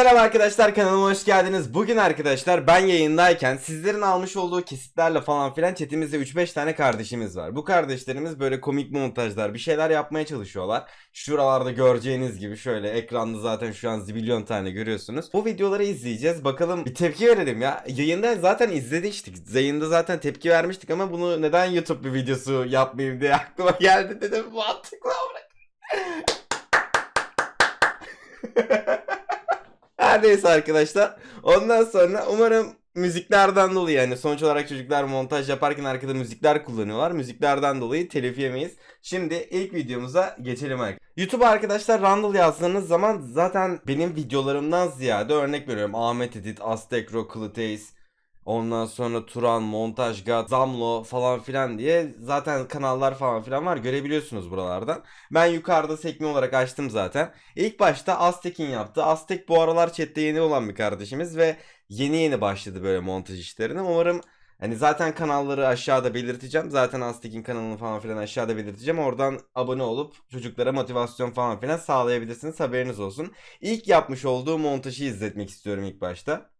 Selam arkadaşlar kanalıma hoş geldiniz. Bugün arkadaşlar ben yayındayken sizlerin almış olduğu kesitlerle falan filan chatimizde 3-5 tane kardeşimiz var. Bu kardeşlerimiz böyle komik montajlar bir şeyler yapmaya çalışıyorlar. Şuralarda göreceğiniz gibi şöyle ekranda zaten şu an zibilyon tane görüyorsunuz. Bu videoları izleyeceğiz. Bakalım bir tepki verelim ya. Yayında zaten izlemiştik. Yayında zaten tepki vermiştik ama bunu neden YouTube bir videosu yapmayayım diye aklıma geldi dedim. Mantıklı ama. Her neyse arkadaşlar. Ondan sonra umarım müziklerden dolayı yani sonuç olarak çocuklar montaj yaparken arkada müzikler kullanıyorlar. Müziklerden dolayı telif yemeyiz. Şimdi ilk videomuza geçelim arkadaşlar. YouTube arkadaşlar Randall yazdığınız zaman zaten benim videolarımdan ziyade örnek veriyorum. Ahmet Edit, Aztekro, Kluteis, Ondan sonra Turan, Montaj, God, Zamlo falan filan diye zaten kanallar falan filan var. Görebiliyorsunuz buralardan. Ben yukarıda sekme olarak açtım zaten. İlk başta Aztek'in yaptı. Aztek bu aralar chatte yeni olan bir kardeşimiz ve yeni yeni başladı böyle montaj işlerine. Umarım Hani zaten kanalları aşağıda belirteceğim. Zaten Aztek'in kanalını falan filan aşağıda belirteceğim. Oradan abone olup çocuklara motivasyon falan filan sağlayabilirsiniz. Haberiniz olsun. İlk yapmış olduğu montajı izletmek istiyorum ilk başta.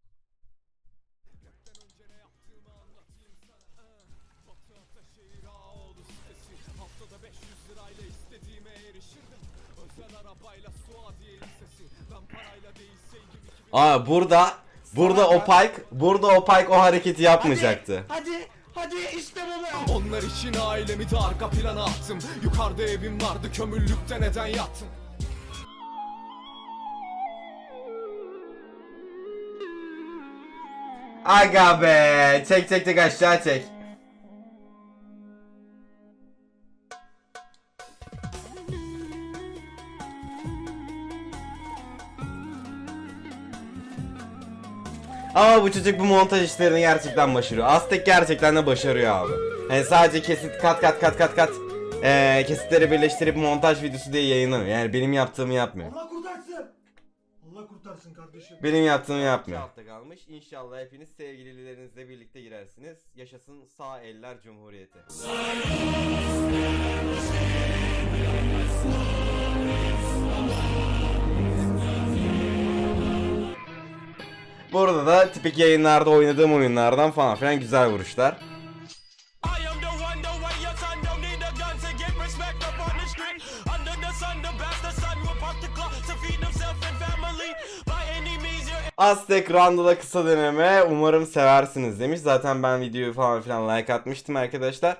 Aa burada burada o Pike burada o Pike o hareketi yapmayacaktı. Hadi, hadi işte bu. Onlar için ailemi de arka plana attım Yukarıda evim vardı kömürlükte neden yattım Aga be. Çek çek çek aşağı çek. Ama bu çocuk bu montaj işlerini gerçekten başarıyor. Aztek gerçekten de başarıyor abi. Yani sadece kesit kat kat kat kat kat eee kesitleri birleştirip montaj videosu diye yayınlamıyor. Yani benim yaptığımı yapmıyor. Allah kurtarsın. Allah kurtarsın kardeşim. Benim yaptığımı yapmıyor. hafta kalmış. İnşallah hepiniz sevgililerinizle birlikte girersiniz. Yaşasın sağ eller cumhuriyeti. Clock to feed himself and family. By any means, you're Aztek Randall'a kısa deneme umarım seversiniz demiş. Zaten ben videoyu falan filan like atmıştım arkadaşlar.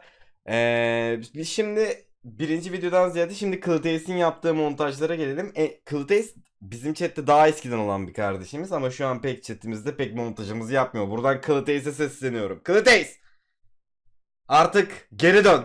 Ee, şimdi birinci videodan ziyade şimdi Kılıteis'in yaptığı montajlara gelelim. E, Kılıteis bizim chatte daha eskiden olan bir kardeşimiz ama şu an pek chatimizde pek montajımızı yapmıyor. Buradan Kılıteis'e sesleniyorum. Kılıteis! Artık geri dön.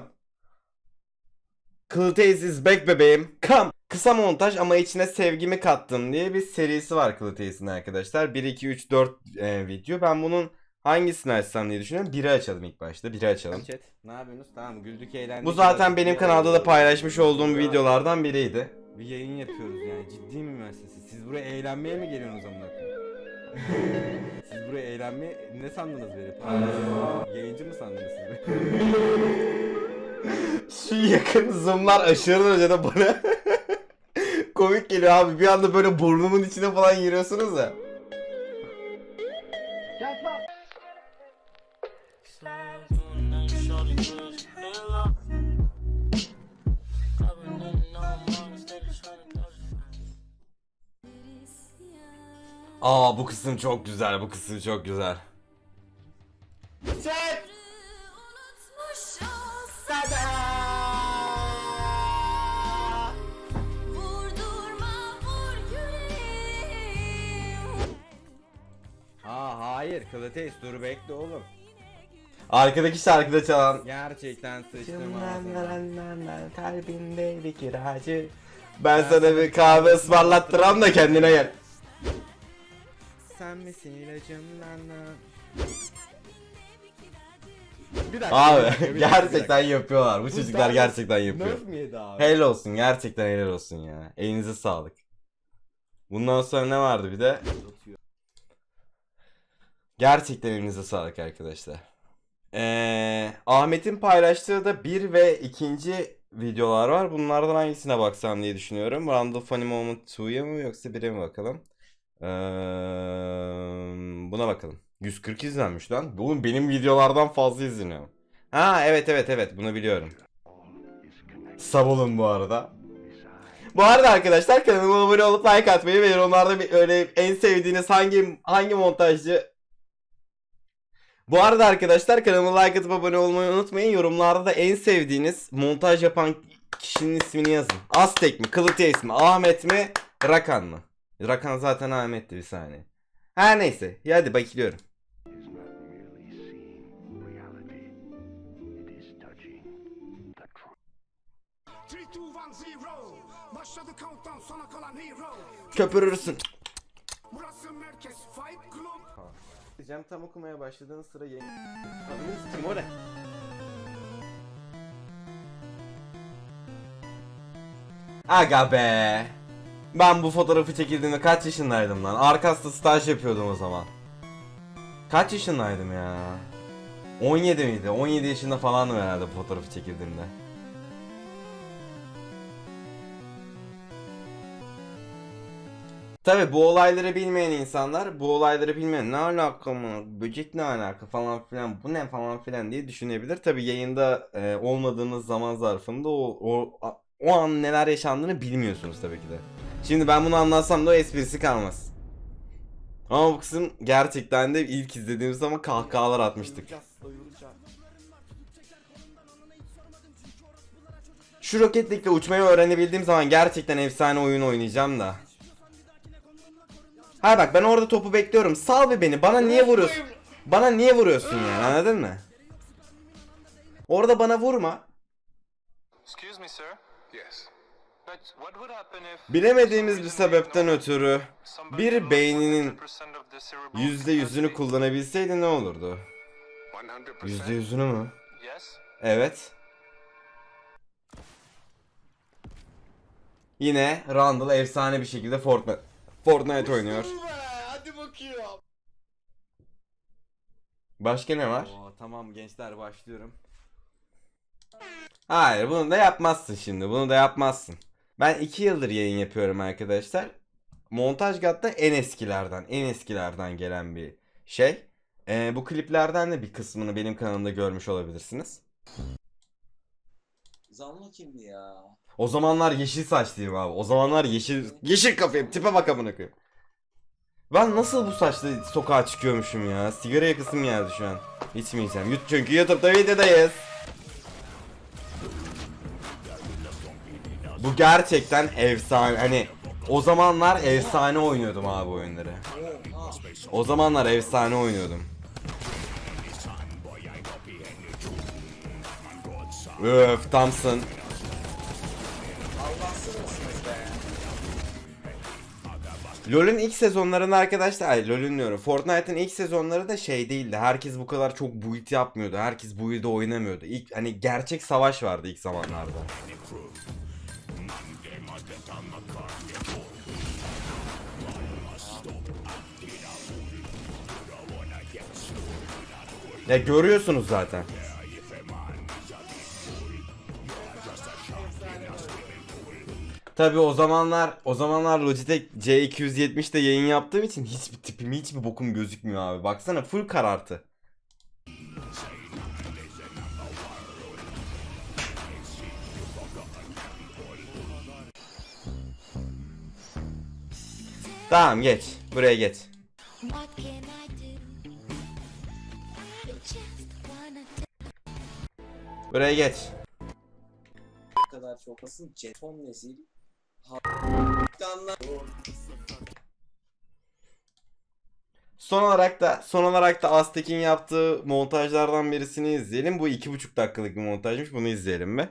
Kılıteis is back bebeğim. Come. Kısa montaj ama içine sevgimi kattım diye bir serisi var Kılıteis'in arkadaşlar. 1, 2, 3, 4 e, video. Ben bunun hangisini açsam diye düşünüyorum. Biri açalım ilk başta. Biri açalım. Chat. Ne yapıyorsunuz? Tamam güldük eğlendik. Bu zaten benim kanalda da paylaşmış olduğum videolardan biriydi. Bir yayın yapıyoruz yani ciddi mi müessese? Siz buraya eğlenmeye mi geliyorsunuz amına koyayım? Siz buraya eğlenmeye ne sandınız beni? Yayıncı mı sandınız siz beni? Şu yakın zoomlar aşırı derecede bana komik geliyor abi. Bir anda böyle burnumun içine falan giriyorsunuz ya. Aa bu kısım çok güzel. Bu kısım çok güzel. Yüreğim Ha hayır Klateis dur bekle oğlum. Arkadaki şarkıda çalan Gerçekten sıçtım ağzına Kalbinde bir kiracı Ben sana bir kahve ısmarlattıram da kendine gel Sen misin ilacım lan lan Bir dakika. Abi gerçekten yapıyorlar bu çocuklar gerçekten yapıyor Nerf mi yedi abi? Helal olsun gerçekten helal olsun ya Elinize sağlık Bundan sonra ne vardı bir de Gerçekten elinize sağlık arkadaşlar Ee, Ahmet'in paylaştığı da bir ve ikinci videolar var. Bunlardan hangisine baksam diye düşünüyorum. Randall Funny Moment 2'ya mı yoksa 1'e mi bakalım? Ee, Buna bakalım. 140 izlenmiş lan. Oğlum benim videolardan fazla izleniyor. Ha evet evet evet bunu biliyorum. Sab olun bu arada. Bu arada arkadaşlar kanalıma abone olup like atmayı ve yorumlarda bir öyle en sevdiğiniz hangi hangi montajcı Bu arada arkadaşlar kanalıma like atıp abone olmayı unutmayın. Yorumlarda da en sevdiğiniz montaj yapan kişinin ismini yazın. Aztek mi? Kılıtiye ismi? Ahmet mi? Rakan mı? Rakan zaten Ahmet'ti bir saniye. Her neyse. Ya hadi bekliyorum. is not merely seeing reality, it is touching the truth. 3, 2, 1, 0 Başladı countdown sona kalan hero Köpürürsün. Burası merkez Fight Club Diyeceğim tam okumaya başladığın sıra yayın. Adınız kim o ne? Aga be. Ben bu fotoğrafı çekildiğimde kaç yaşındaydım lan? Arkas'ta staj yapıyordum o zaman. Kaç yaşındaydım ya? 17 miydi? 17 yaşında falandım herhalde bu fotoğrafı çekildiğimde. Tabi bu olayları bilmeyen insanlar bu olayları bilmeyen ne alaka mı böcek ne alaka falan filan bu ne falan filan diye düşünebilir. Tabi yayında e, olmadığınız zaman zarfında o, o, o an neler yaşandığını bilmiyorsunuz tabii ki de. Şimdi ben bunu anlatsam da o esprisi kalmaz. Ama bu kısım gerçekten de ilk izlediğimiz zaman kahkahalar atmıştık. Şu roketlikle uçmayı öğrenebildiğim zaman gerçekten efsane oyun oynayacağım da. Ha bak ben orada topu bekliyorum. Sal bir beni. Bana niye vuruyorsun? Bana niye vuruyorsun yani anladın mı? Orada bana vurma. Excuse me, sir. Yes. Bilemediğimiz bir sebepten ötürü bir beyninin 100% of the cerebral yüzde yüzünü kullanabilseydi ne olurdu? 100%. Yüzde yüzünü mü? Evet. Yine Randall efsane bir şekilde Fortnite, Fortnite oynuyor. Hadi. Başka ne var? tamam gençler başlıyorum. Hayır bunu da yapmazsın şimdi. Bunu da yapmazsın. Ben 2 yıldır yayın yapıyorum arkadaşlar. Montaj God'da en eskilerden, en eskilerden gelen bir şey. Ee, bu kliplerden de bir kısmını benim kanalımda görmüş olabilirsiniz. Zanlı kimdi ya? O zamanlar yeşil saçlıyım abi. O zamanlar yeşil yeşil kafayım. Tipe bak amına koyayım. Ben nasıl bu saçla sokağa çıkıyormuşum ya? Sigara yakasım geldi şu an. İçmeyeceğim. Yut çünkü YouTube'da videodayız. Bu gerçekten efsane. Hani o zamanlar efsane oynuyordum abi oyunları. O zamanlar efsane oynuyordum. Öf Thompson. LoL'ün ilk sezonlarında arkadaşlar, ay LoL'ün diyorum. Fortnite'ın ilk sezonları da şey değildi. Herkes bu kadar çok build yapmıyordu. Herkes build'de oynamıyordu. İlk hani gerçek savaş vardı ilk zamanlarda. Ya görüyorsunuz zaten. Tabi o zamanlar o zamanlar Logitech C270'de yayın yaptığım için hiçbir tipim hiçbir bokum gözükmüyor abi. Baksana full karartı. Tamam geç. Buraya geç. Buraya geç. Kadar çok asıl jeton nezil. Son olarak da son olarak da Aztek'in yaptığı montajlardan birisini izleyelim. Bu iki buçuk dakikalık bir montajmış. Bunu izleyelim mi?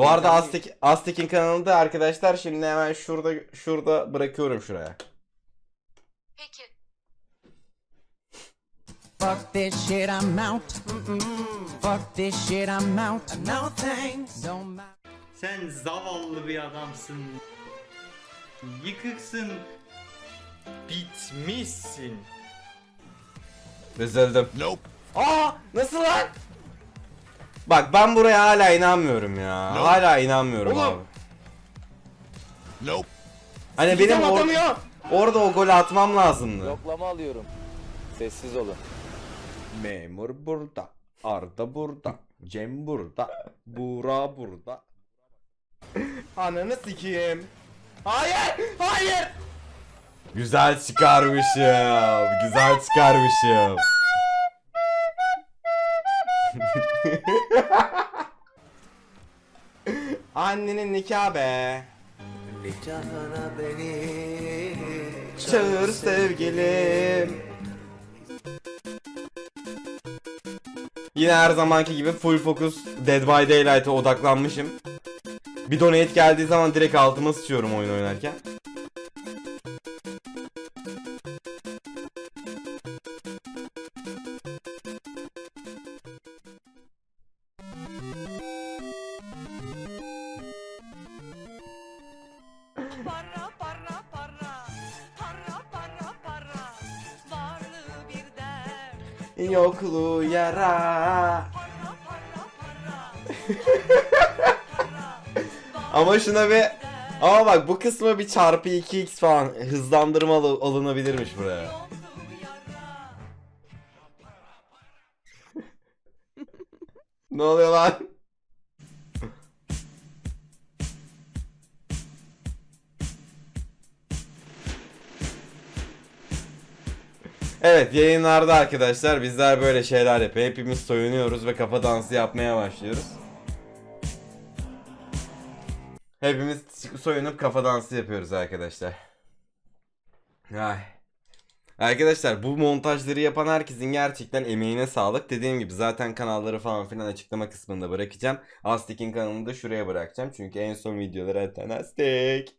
Bu arada Aztek, Aztek'in kanalında arkadaşlar şimdi hemen şurada şurada bırakıyorum şuraya. Peki. Fuck this shit, I'm out. Fuck this shit, I'm out. No thanks. Don't. Sen zavallı bir adamsın. Yıkıksın. Bitmişsin. Üzüldüm. Nope. Aa nasıl lan? Bak ben buraya hala inanmıyorum ya. Hala inanmıyorum Oğlum. abi. Nope. Hani benim or- orada o golü atmam lazımdı. Yoklama alıyorum. Sessiz olun. Memur burada. Arda burada. Cem burada. Buğra burada. Ananı sikeyim. Hayır! Hayır! Güzel çıkarmışım. Güzel çıkarmışım. Annenin nikahı be. Nikahına beni Çağır sevgilim. Yine her zamanki gibi full focus Dead by Daylight'a odaklanmışım. Bir donate geldiği zaman direkt altıma sıçıyorum oyun oynarken. Yokluğu yara. Ama şuna bir... Ama bak bu kısma bir çarpı 2x falan hızlandırma al- alınabilirmiş buraya. Ne oluyor lan? Evet yayınlarda arkadaşlar bizler böyle şeyler yapıyor. Hepimiz soyunuyoruz ve kafa dansı yapmaya başlıyoruz. Hepimiz soyunup kafa dansı yapıyoruz arkadaşlar. Ay. Arkadaşlar bu montajları yapan herkesin gerçekten emeğine sağlık. Dediğim gibi zaten kanalları falan filan açıklama kısmında bırakacağım. Aztek'in kanalını da şuraya bırakacağım. Çünkü en son videoları atan Aztek.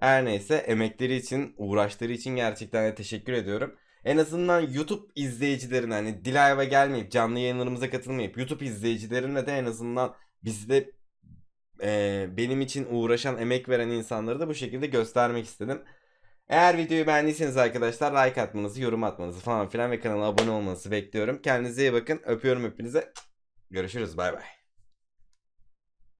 Her neyse emekleri için, uğraşları için gerçekten de teşekkür ediyorum. En azından YouTube izleyicilerine hani Dilayva gelmeyip canlı yayınlarımıza katılmayıp YouTube izleyicilerine de en azından bizde e, benim için uğraşan, emek veren insanları da bu şekilde göstermek istedim. Eğer videoyu beğendiyseniz arkadaşlar like atmanızı, yorum atmanızı falan filan ve kanala abone olmanızı bekliyorum. Kendinize iyi bakın. Öpüyorum hepinize. Görüşürüz. Bay bay.